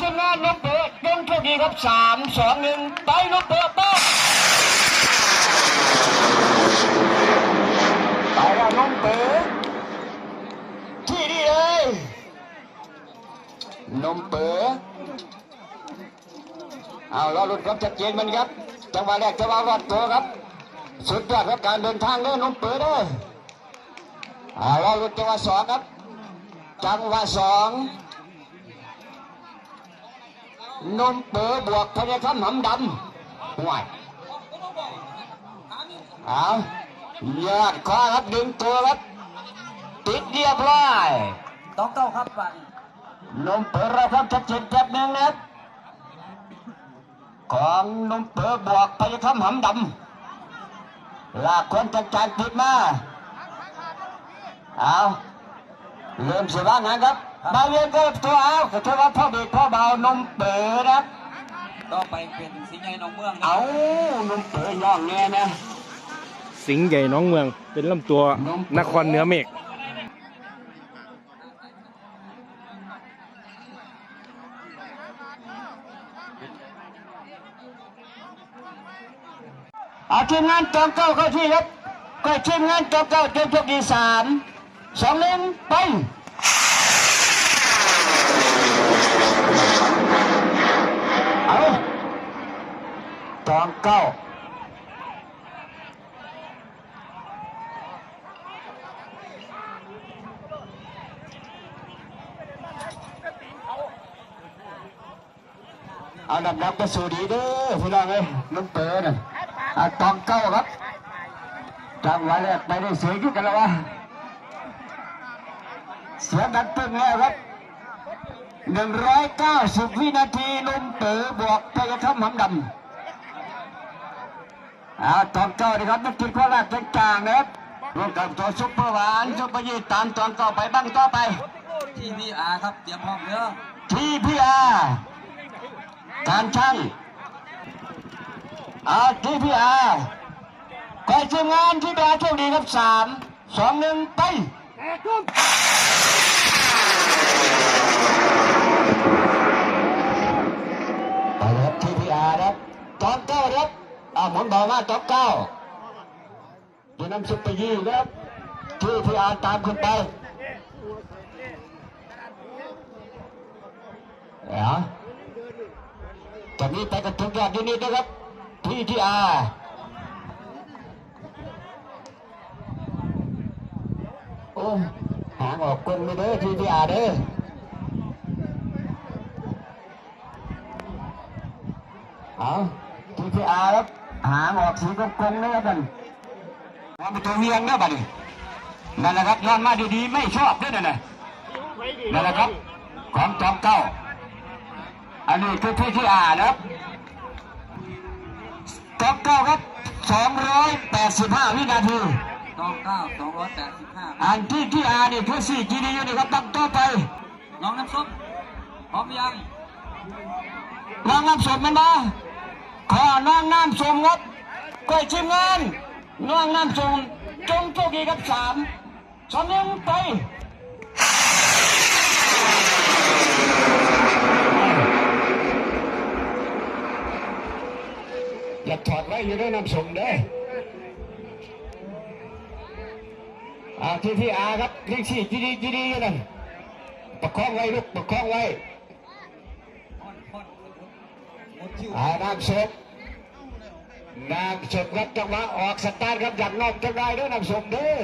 ทีมงานนกเปิดเป็นโชคดีครับสามสองหนึ่งไปนกเปิดป้าไปแล้วนกเปิดที่นี่เลยนมเปิดเอาเราหลุ้นความชัดเจนมันครับจังหวะแรกจังหวะรอดตัวครับ สุดยอดครับการเดินทางเด้อนมเปิดเด้อเอาเราหลุ้นจังหวะสองครับ จังหวะสอง นมเป๋อบวกพญาคำหำดำห่วยเอายอดคอครับดึงตัวครับ ติดเรียบร้อยต้องเก้าครับบัดนมเป๋อเราความชัดเจนแป๊บหนึงนะครับของนมเป๋อบวกพญาคำหำดำลากคนจัดการติดมาเอาเริ่มเสียบ้างนะครับ มาเรียนก็ตัวเอาก็ถือว่าพ่อเด็กพ่อเบานมเป๋อนะครับต่อไปเป็นสิงห์ใหญ่หนองเมืองนะเอานมเป๋อย่องแน่นะสิงห์ใหญ่น้องเมือง เป็นลำตัวนครเหนือเมฆเอาทีมงานจอมเก้าเข้าที่ครับก็ทีมงานจอมเก้าเต็มทุกดีสามสองหนึ่งไปเอา จอมเก้าเอาดับดับกระสูดีเด้อพี่น้องเอ้ยน้ำเต๋อน่ะเอาจอมเก้าครับจังหวะแรกไปได้สวยขึ้นกันแล้ววะเสียงดังตึ้งแล้วครับหนึ่งร้อยเก้าสิบวินาทีนุ่มเต๋อบวกพยาธรรมหำดำ เอาจอมเก้านะครับนักกีฬาโคราชเป็นกลางนะครับร่วมกับตัวซุปเปอร์หวานซุปเปอร์ยีตามจอมเก้าไปบ้างต่อไปที่พีอาร์ครับเตรียมพร้อมเด้อทีพีอาร์การช่างอาทีพีอาร์คอยทีมงานที่พีอาร์โชคดีครับสามสองหนึ่งไปไปครับทีพีอาร์ครับจอมเก้าครับ อาหมุนบอกว่าจอมเก้าดูน้ำซุปไปยี่ครับทีพีอาตามขึ้นไปเดี๋ยวตอนนี้ไปกับทุกยอดยูนิตนะครับที่ที่อาโอ้หางออกกลมไม่เด้อที่ที่อาเด้อเอาทีทีอาร์ครับ หางออกสีกลมๆนะครับกันวางประตูเวียงนะบัดนี้นั่นแหละครับนอนมาดีๆไม่ชอบด้วยนั่นน่ะนั่นแหละครับของจอมเก้า อันนี้คือที่ที่อ่านะครับจอมเก้าครับ285 วินาทีต้องเก้าสองร้อยแปดสิบห้าอันที่ที่อ่านี่คือสี่กิโลอยู่นี่ครับตั้งต่อไปน้องน้ำส้มพร้อมยังน้องน้ำสมมันมา ขอน้องน้ำสมครับก้อยชิมงานน้องน้ำสมจงโชคดีครับสามสองหนึ่งไปอย่าถอดไว้อยู่ด้วยน้ำสมเด้อาที่ที่อาครับเรียกสี่จีดีจีดีอยู่นั่นประคองไว้ลูกประคองไว้ อาน้ำสมน้ำสมครับจังหวะออกสตาร์ทครับอยากนอกจังไรเด้อน้ำสมเด้อ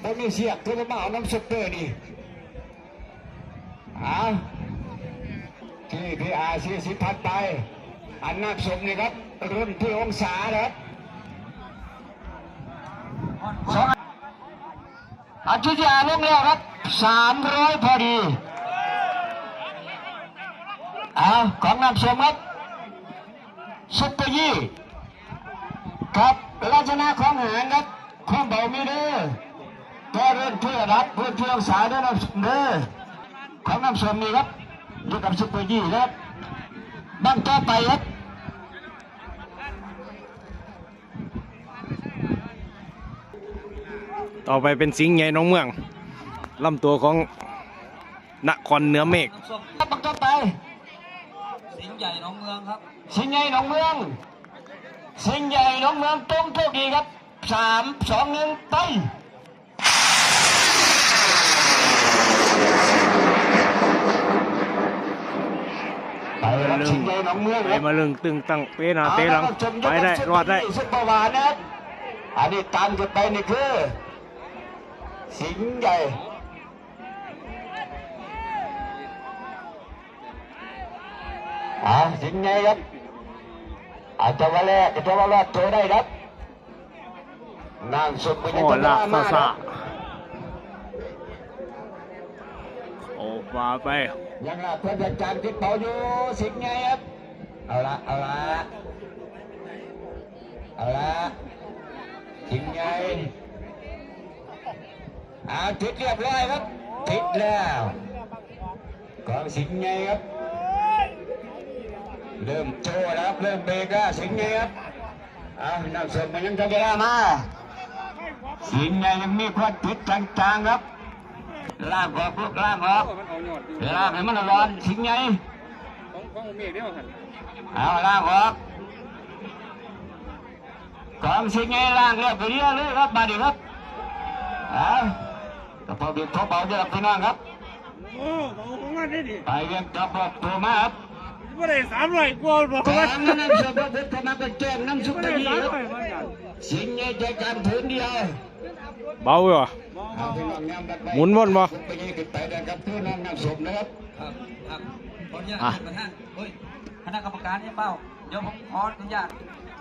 ไม่มีเสียกคือมาเอาน้ำสมเด้อนี่เอาที่ที่อาสี่สิพันไป อันน้ำสมนี่ครับ รุ่นที่องศาครับอนสองอาทิตย์ที่อาลงแล้วครับสามร้อยพอดี เอาของน้ำสมครับซุปเปอร์ยี่ครับลักษณะของหางครับความเบามีเด้อก็เรื่องเพื่อรับเพื่อเที่ยวสายเด้อน้ำสมเด้อของน้ำสมนี่ครับอยู่กับซุปเปอร์ยี่ครับบ้างต่อไปครับต่อไปเป็นสิงห์ใหญ่น้องเมืองลำตัวของนครเหนือเมฆน้ำส้มครับบังต่อไปสิงห์ ใหญ่หนองเมืองครับ สิงห์ใหญ่หนองเมือง สิงห์ใหญ่หนองเมืองตรงโชคดีครับสามสองหนึ่งไปไปครับสิงห์ใหญ่หนองเมืองไปครับมาลึงตึงตั้งเป๊ะหนาเตะหลังไปได้รอดได้สุดประวานนะครับอันนี้ตามกันไปนี่คือ สิงห์ใหญ่ อ่าสิงห์ใหญ่ครับอาจจะว่าแรกอาจจะว่ารอดตัวได้ครับนางสุดไปโอ้ลากซาซาโอ้มาไป ยังละเพื่อนอาจารย์ติดเป่าอยู่สิงห์ใหญ่ครับเอาละเอาละเอาละสิงห์ใหญ่อ่าติดเรียบร้อยครับติดแล้วกองสิงห์ใหญ่ครับ เริ่มโชว์แล้วครับเริ่มเบรกแล้วสิงห์ใหญ่ครับเอานำส่งมายังทะเลมาสิงห์ใหญ่ยังมีควันติดจางๆครับลากออกลูกลากออกลากให้มันร้อนสิงห์ใหญ่เอาลากออกกองสิงห์ใหญ่ล่างเรียบเรียเลยครับมาดิครับเอากระเป๋าเบียดเขาเบาเดือดพี่น้องครับโอ้ของมันได้ดิไปเรียนกระเป๋าตัวมาครับ ไม่ได้สามร้อยกว่าบอกขอว่างนั้นน้ำซุปพระพุทธมาเป็นแจ้งน้ำซุปไม่ตะได้กี้สามคร้รัอบยเหมือนกันสิงห์ใหญ่ใจการผืนเดียวเบาอยู่เอาพี่น้องย้ำกันไปหมุนวนบ่ไปยิงขึ้นไปนะครับเพื่อน้องน้ำซุปนะครับครับครับขออนุญาตอะท่านประธานเฮ้ยคณะกรรมการเนี่ยเป้าเดี๋ยวผมขออนุญาต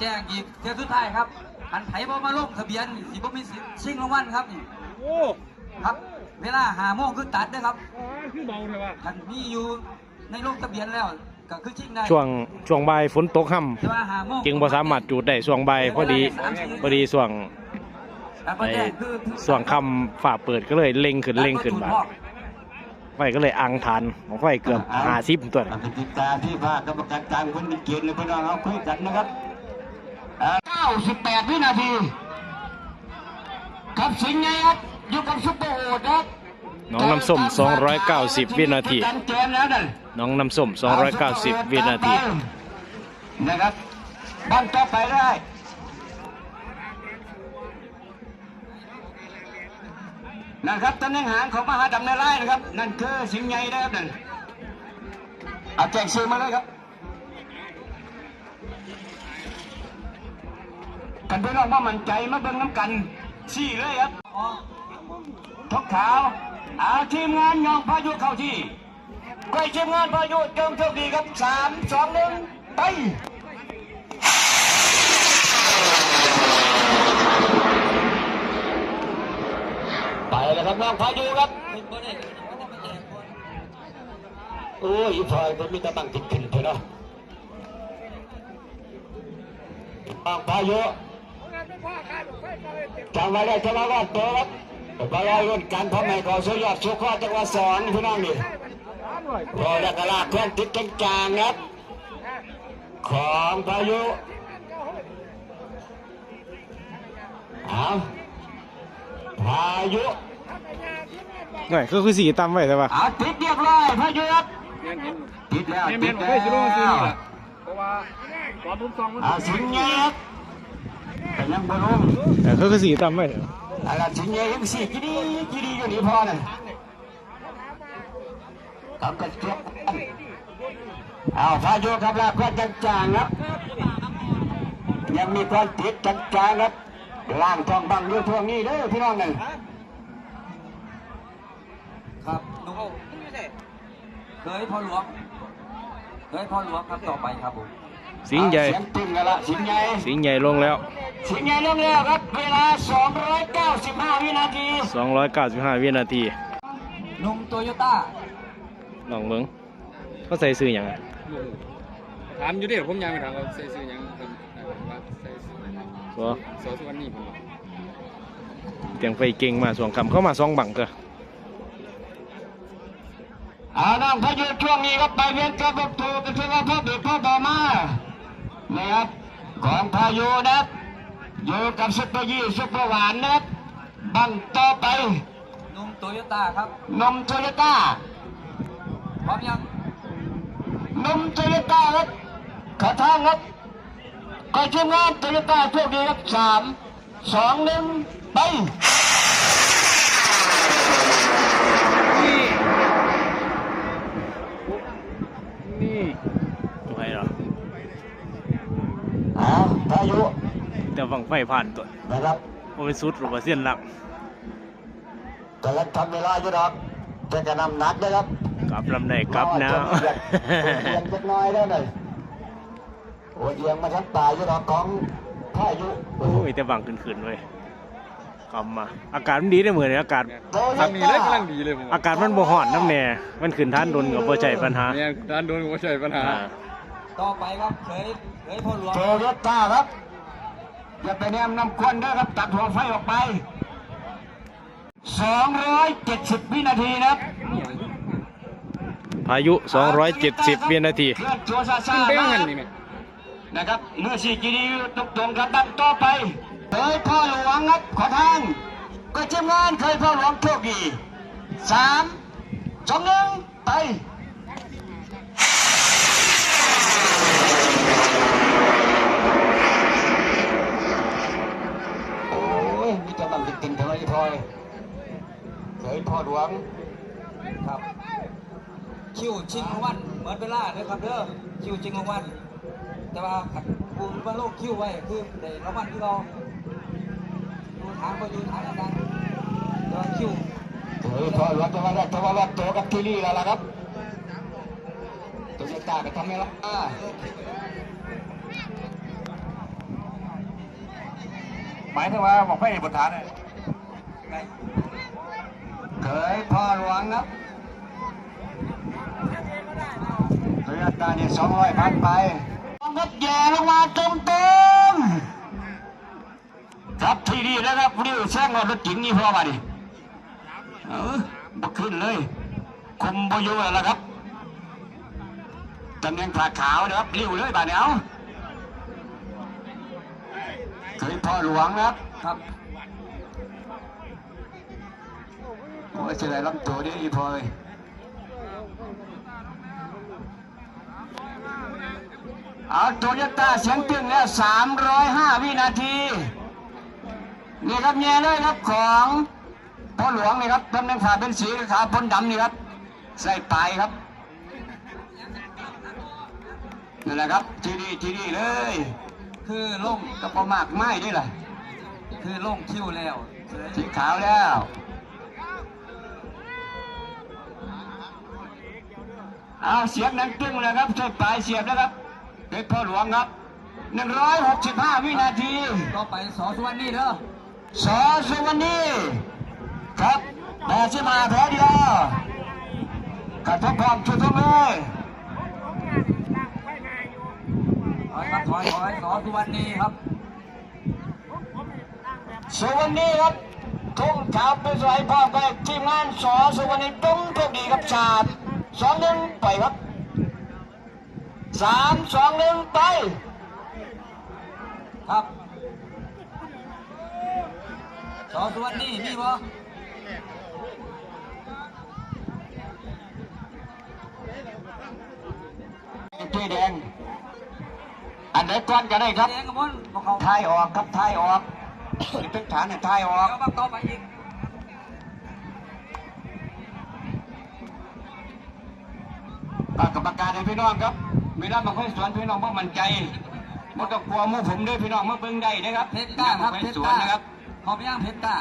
แจ้งอีกเที่ยวสุดท้ายครับอันไผ่บ่มาลงทะเบียนสิบ่มีสิทธิ์ชิงรางวัลครับนี่โอ้ครับ เวลาหาโมงคือตัดนะครับคือเบาเลยว่ะคันมีอยู่ในลงทะเบียนแล้วก็คือ ชิงได้ช่วงช่วงบ่ายฝนตกห่ำแต่ว่าหาโมงจึงบ่สามารถจูดได้ช่วงบ่ายพอดีพอดีช่วงแล้วก็ไอ้แจ้งคือคือช่วงค่ำฝ่าเปิดก็เลยเล็งขึ้นเล็งขึ้นบาดไฟก็เลยอังทันของไฟเกือบหาซิบตัวน่ะเป็นติดตาที่ภาคกรรมการกลางคนเป็นเกียรติเลยพี่น้องเอาคุยกันนะครับเอ่อ98 วินาที ครับสิงห์ใหญ่ครับอยู่กับซุปเปอร์โหดครับ น้องน้ำส้ม 290 วินาทีการเกมแล้วนั่นน้องน้ำส้ม 290 วินาที นะครับบอลต่อไปได้นั่นครับตำแหน่งหางของมหาดำเนินไล่นะครับ นั่นคือสิงห์ใหญ่นะครับนั่นเอาแจกซื้อมาเลยครับกันพี่น้องว่ามั่นใจมาเบิ่งน้ำกันสี่เลยครับอ๋อทกขาว เอาทีมงานยองพายุเข้าที่ใกล้ทีมงานพายุจงโชคดีครับสามสองหนึ่งไปไปแล้วครับน้องพายุครับคุณบ่ได้บ่ได้มาแจ้งคนโอ้ยพลอยมันมีแตะบังติดขึ้นเถอะเนาะน้องพายุจำไว้ได้ทะเลาะกันตัวครับ ไปรอรุ่นการทำให้ก่อสุดยอดสุขข้อจังหวัดสอนพี่น้องนี่รอแล้วก็ลากเครื่องติดกลางๆครับ ของพายุเอาพายุนี่คือคือสีตำไว้ใช่ปะเอาติดเรียบร้อยพายุครับเห็นเห็นติดแล้วเห็นติเห็ดนแล้เคยสิลงซื้อวนี่แหละเพราะว่าตอนผมซองมันเอาสิงห์เงียบแต่ยังบ่ลงแต่คือคือสีตำไว้ อะไรสิงเงียยังสี่กี่ดีกี่ดีอยู่นี่พอนั่นครับกระเจี๊ยบเอาพายุครับลากเครื่องจางครับ ยังมีความติดจังจางครับล่างทองบังอยู่งทวงนี้เด้อพี่น้องหนั่นครับนุ้งเคยพอหลวง เคยพ่อหลวงครับต่อไปครับผมสิงห์ใหญ่ เสียงตึงกันละสิงห์ใหญ่ สิงห์ใหญ่ลงแล้ว สิงห์ใหญ่ลงแล้วครับ เวลา 295 วินาที 295 วินาทีนุ่มโตโยต้าลองเบิ่งเขาใส่ซื้อหยังอะถามอยู่ดิผมยังไม่ถามว่าใส่ซื้อยังครับว่าใส่ซื้อตัวโซสุวรรณนี่ผมบอกเตียงไฟเก่งมาสองคำเข้ามาสองบังเถอะ เอาน้องพายุช่วงนี้ครับไปเวียนกับรถถูกกันที่ว่าพ่อเด็กพ่อบอมานะครับของพายุนะครับอยู่กับซุปเปอร์ยี่ซุปเปอร์หวานนะครับบังต่อไปนุ่มโตโยต้าครับนมโตโยต้าพร้อมยังนมโตโยต้าครับขาทางครับก็ทีมงานโตโยต้าโชคดีครับสามสองหนึ่งไป นี่ ไม่หรอ อ่าพายุ แต่ฟัง ไฟผ่านตัวนะครับมันเป็นสุดหรือว่าเส้นหลักกำลังทำเวลาอยู่ดอกจะกระนำหนักนะครับกลับลำไหนกลับนะเอียงเอียงเล็กน้อยได้เลยโอ้ยเอียงมาทั้งตายอยู่ดอกของพายุโอ้ยแต่บังขึ้นๆเว้ยกลับมา อากาศมันดีได้เหมือนอากาศโตโยทางนี้ต้าเลยกำลังดีเลยผมอากาศมันบ่ฮ้อนน้ำแน่มันขึ้นท่านโดนกับบ่ใจปัญหาเนี่ยด้านโดนหัวใจปัญหาอ่าต่อไปครับเคยเคยพ่อหลวงโตโยต้าครับ อย่าไปแนมนำควันนะครับตัดหัวไฟออกไป 270 วินาทีนะครับพายุ 270 วินาทีเคลื่อนตัวซาซาขึ้นไปมางั้นนี่ไหมนะครับเมื่อสี่จีดีตกตรงกันดังต่อไปเคยพ่อหลวงครับขอทาง ก็ทีมงานเคยพ่อหลวงโชคดีสามสองหนึ่งไป โอ้ยมีแต่บั งติดๆทำไมพลอยเคยพ่อหลวงครับคิวชิงรางวัลเหมือนเวลาเด้อครับเด้อคิวชิงรางวัลแต่ว่าขัดกูว่าโลกคิวไว้คือได้รางวัลที่เราดูทางก็ดูทางอาจารย์แต่ว่าคิวเคยพ่อหลวงจะมาได้จะมาวัดตัวกับที่นี่แล้วล่ะครับตัวนี้ตาไปทำไงล่ะอ่าหมายถึงว่าบอกให้บทฐานเลย เคยพ่อหลวงครับโตโยต้าเนี่ยสองร้อยพันไปครับแย่ลงมาตรงตรงครับที่นี่นะครับนี่แซงรถจริงนี่พ่อมาดิเออบขึ้นเลย คุมบอยู่แล้วล่ะครับตำแหน่งขาขาวนะครับริ้วเลยบาดเนี้ยเคยพ่อหลวงนะครับครับ โอ้ยเสียดายลำตัวนี่อีพอยเอาโตโยต้าเสียงตึงแล้ว 305 วินาที นี่ครับแง่เลยครับของพ่อหลวงนี่ครับตำแหน่งขาเป็นสีขาพ้นดำนี่ครับ ใส่ปลายครับนั่นแหละครับทีนี่ที่นี่เลย คือลงก็ประมากไม้ด้วยล่ะคือลงคิวแล้วสีขาวแล้ว อาเสียบนังตึ้งเลยครับใช้ปลายเสียบนะครับเป็นพ่อหลวงครับ 165 วินาทีต่อไปสอสุวรรณนี่เด้อสอสุวรรณีครับแปดสิบห้าแผลเดียวกระทบพร้อมชุดทุกเลยถอยครับถอยถอยสอสุวรรณนี่ครับสุวรรณีครับทุ่งขาวเป็นสายพร้อมกับทีมงานสอสุวรรณีตุ้งโชคดีครับสาม สองหนึ่งไปครับสามสองหนึ่งไปครับสองสุวรรณนี่นี่บ่ที่แดง อันไหนก่อนก็ได้ครับทายออกครับทายออกตึกฐานเนี่ยทายออกเดี๋ยวมาต่อไปอีก อ่ากรรมการให้พี่น้องครับเวลามาค่อยสวนพี่น้องบ่มั่นใจบ่ต้องกลัวหมู่ผมเด้วยพี่น้องมาเบิ่งได้นะครับเพชรกล้าครับค่อยเพชรสกวนล้านะครับพร้อมย่างเพชรกล้า